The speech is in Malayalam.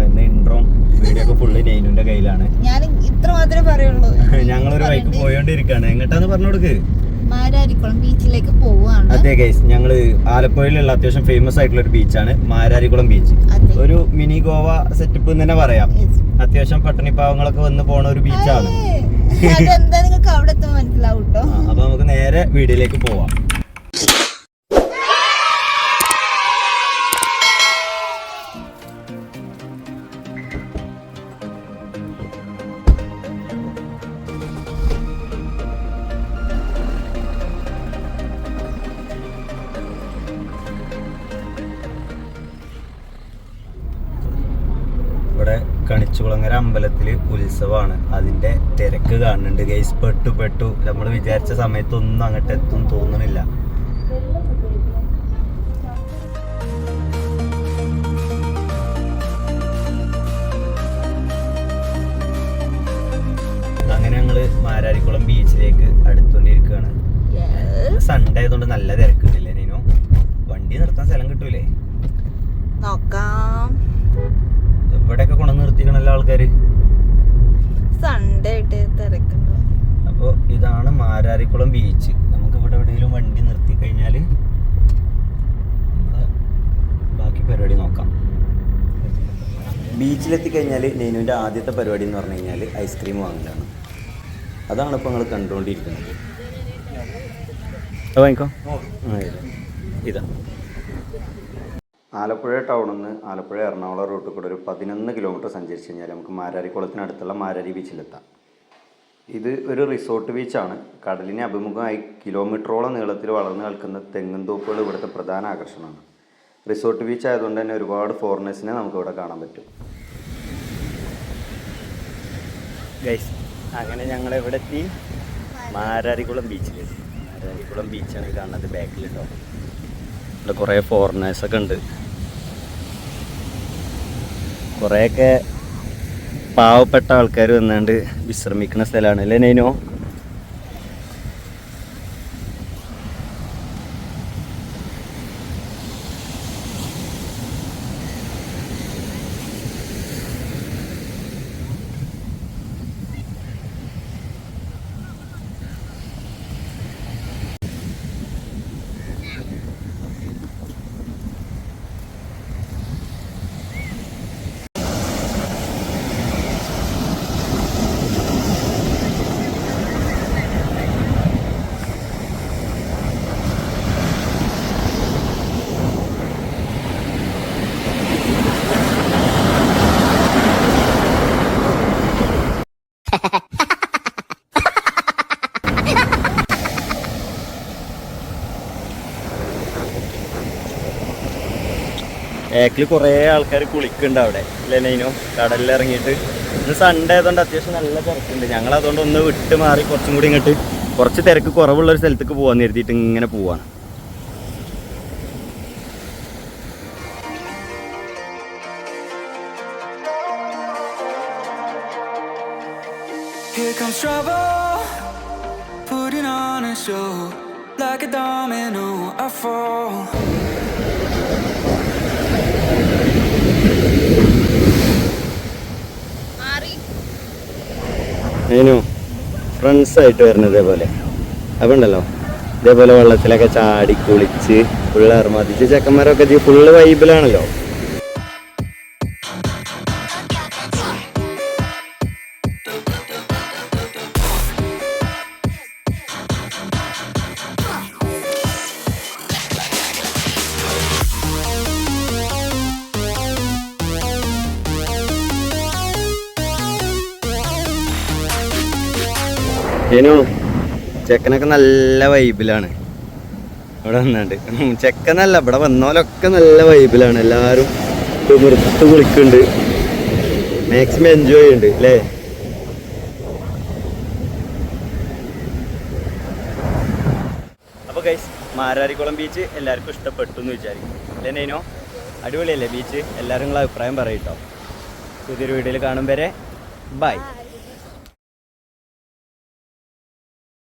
ഇന്ന് ഇൻട്രോം വീഡിയോ ഒക്കെ ഫുള്ള് നെയ്നുവിന്റെ കയ്യിലാണ്. ഞാൻ ഇത്ര മാത്രമേ പറയുള്ളൂ. ഞങ്ങളൊരു വൈക്ക് പോയോണ്ടിരിക്കാണ്. എങ്ങോട്ടാന്ന് പറഞ്ഞു കൊടുക്ക്? മാരാരിക്കുളം ബീച്ചിലേക്ക് അതെ ഗൈസ് ഞങ്ങൾ ആലപ്പുഴയിലുള്ള അത്യാവശ്യം ഫേമസ് ആയിട്ടുള്ള ഒരു ബീച്ചാണ് മാരാരിക്കുളം ബീച്ച് ഒരു മിനി ഗോവ സെറ്റപ്പ് എന്ന് തന്നെ പറയാം. അത്യാവശ്യം പട്ടണിപ്പാവങ്ങളൊക്കെ വന്ന് പോണ ഒരു ബീച്ചാണ് അതെന്താ നിങ്ങൾക്ക് അവിടെ എത്തുമ്പോൾ മനസ്സിലാവും കേട്ടോ അപ്പൊ നമുക്ക് നേരെ വീടിലേക്ക് പോവാം. കണിച്ചുകുളങ്ങര അമ്പലത്തിൽ ഉത്സവമാണ് അതിന്റെ തിരക്ക് കാണുന്നുണ്ട്. ഗൈസ് പെട്ടു പെട്ടു. നമ്മൾ വിചാരിച്ച സമയത്തൊന്നും അങ്ങോട്ട് എത്തും തോന്നണില്ല. അങ്ങനെ ഞങ്ങൾ മാരാരിക്കുളം ബീച്ചിലേക്ക് അടുത്തോണ്ടിരിക്കുകയാണ് Yes. സൺഡേ ആയതുകൊണ്ട് നല്ല തിരക്കുണ്ടല്ലേ നീനോ? വണ്ടി നിർത്താൻ സ്ഥലം കിട്ടൂലേ? നോക്കാം. ഇവിടെയൊക്കെ കൊണ്ടു നിർത്തിക്കണല്ലോ ആൾക്കാര്? സൺഡേ ആയിട്ട് തിരക്കുണ്ടോ? അപ്പോൾ ഇതാണ് മാരാരിക്കുളം ബീച്ച് നമുക്ക് ഇവിടെ എവിടെയെങ്കിലും വണ്ടി നിർത്തി കഴിഞ്ഞാൽ ബാക്കി പരിപാടി നോക്കാം. ബീച്ചിലെത്തി കഴിഞ്ഞാൽ നെയ്നുവിന്റെ ആദ്യത്തെ പരിപാടി എന്ന് പറഞ്ഞു കഴിഞ്ഞാൽ ഐസ്ക്രീം വാങ്ങലാണ്. അതാണ് ഇപ്പോൾ നിങ്ങൾ കണ്ടുകൊണ്ടിരിക്കുന്നത് വാങ്ങിക്കോ. ഇതാ. ആലപ്പുഴ ടൗണിൽ നിന്ന് ആലപ്പുഴ എറണാകുളം റൂട്ടിൽ കൂടെ ഒരു പതിനൊന്ന് കിലോമീറ്റർ സഞ്ചരിച്ച് കഴിഞ്ഞാൽ നമുക്ക് മാരാരിക്കുളത്തിനടുത്തുള്ള മാരാരി ബീച്ചിലെത്താം. ഇത് ഒരു റിസോർട്ട് ബീച്ചാണ്. കടലിനെ അഭിമുഖമായി കിലോമീറ്ററോളം നീളത്തിൽ വളർന്നു നിൽക്കുന്ന തെങ്ങും തോപ്പുകൾ ഇവിടുത്തെ പ്രധാന ആകർഷണമാണ്. റിസോർട്ട് ബീച്ച് ആയതുകൊണ്ട് തന്നെ ഒരുപാട് ഫോറിനേഴ്സിനെ നമുക്ക് ഇവിടെ കാണാൻ പറ്റും. ഗൈസ് അങ്ങനെ ഞങ്ങൾ ഇവിടെ എത്തി. മാരാരിക്കുളം ബീച്ചിൽ മാരാരിക്കുളം ബീച്ചാണ് കാണുന്നത് ബാക്കിലുണ്ടാവും ഇവിടെ കുറേ ഫോറിനേഴ്സൊക്കെ ഉണ്ട്. കുറേയൊക്കെ പാവപ്പെട്ട ആൾക്കാർ വന്നാണ്ട് വിശ്രമിക്കുന്ന സ്ഥലമാണ്. അല്ലേ നൈനോ? ബാക്കിൽ കുറേ ആൾക്കാർ കുളിക്കുന്നുണ്ട് അവിടെ. അല്ലേ നൈനോ കടലിൽ ഇറങ്ങിയിട്ട് ഇന്ന് സൺഡേ ആയതുകൊണ്ട് അത്യാവശ്യം നല്ല തിരക്കുണ്ട്. ഞങ്ങൾ അതുകൊണ്ട് ഒന്ന് വിട്ട് മാറി കുറച്ചും കൂടി ഇങ്ങോട്ട് കുറച്ച് തിരക്ക് കുറവുള്ള ഒരു സ്ഥലത്തേക്ക് പോകാൻ കരുതിയിട്ട് ഇങ്ങനെ പോവാണ്. Here comes trouble, putting on a show. Like a domino, I fall. മാറി. ഫ്രണ്ട്സായിട്ട് വരുന്നത് ഇതേപോലെ. അപ്പം ഉണ്ടല്ലോ. ഇതേപോലെ വെള്ളത്തിലൊക്കെ ചാടി കുളിച്ച് ഫുള്ള് അർമാദിച്ച് ചെക്കന്മാരൊക്കെ ഫുള്ള് വൈബിലാണല്ലോ ഏനു ചെക്കനൊക്കെ നല്ല വൈബിലാണ് ഇവിടെ വന്നുണ്ട് ചെക്കനല്ല ഇവിടെ വന്നോലൊക്കെ നല്ല വൈബിലാണ് എല്ലാവരും നിർത്ത് കുളിക്കുന്നുണ്ട്. മാക്സിമം എൻജോയ് ഉണ്ട് അല്ലേ? അപ്പോൾ ഗൈസ് മാരാരിക്കുളം ബീച്ച് എല്ലാവർക്കും ഇഷ്ടപ്പെട്ടു എന്ന് വിചാരിക്കും അല്ലേ നൈനോ? അടിപൊളിയല്ലേ ബീച്ച് എല്ലാവരും നിങ്ങളെ അഭിപ്രായം പറയും കേട്ടോ പുതിയൊരു വീഡിയോയിൽ കാണും വരെ. ബൈ.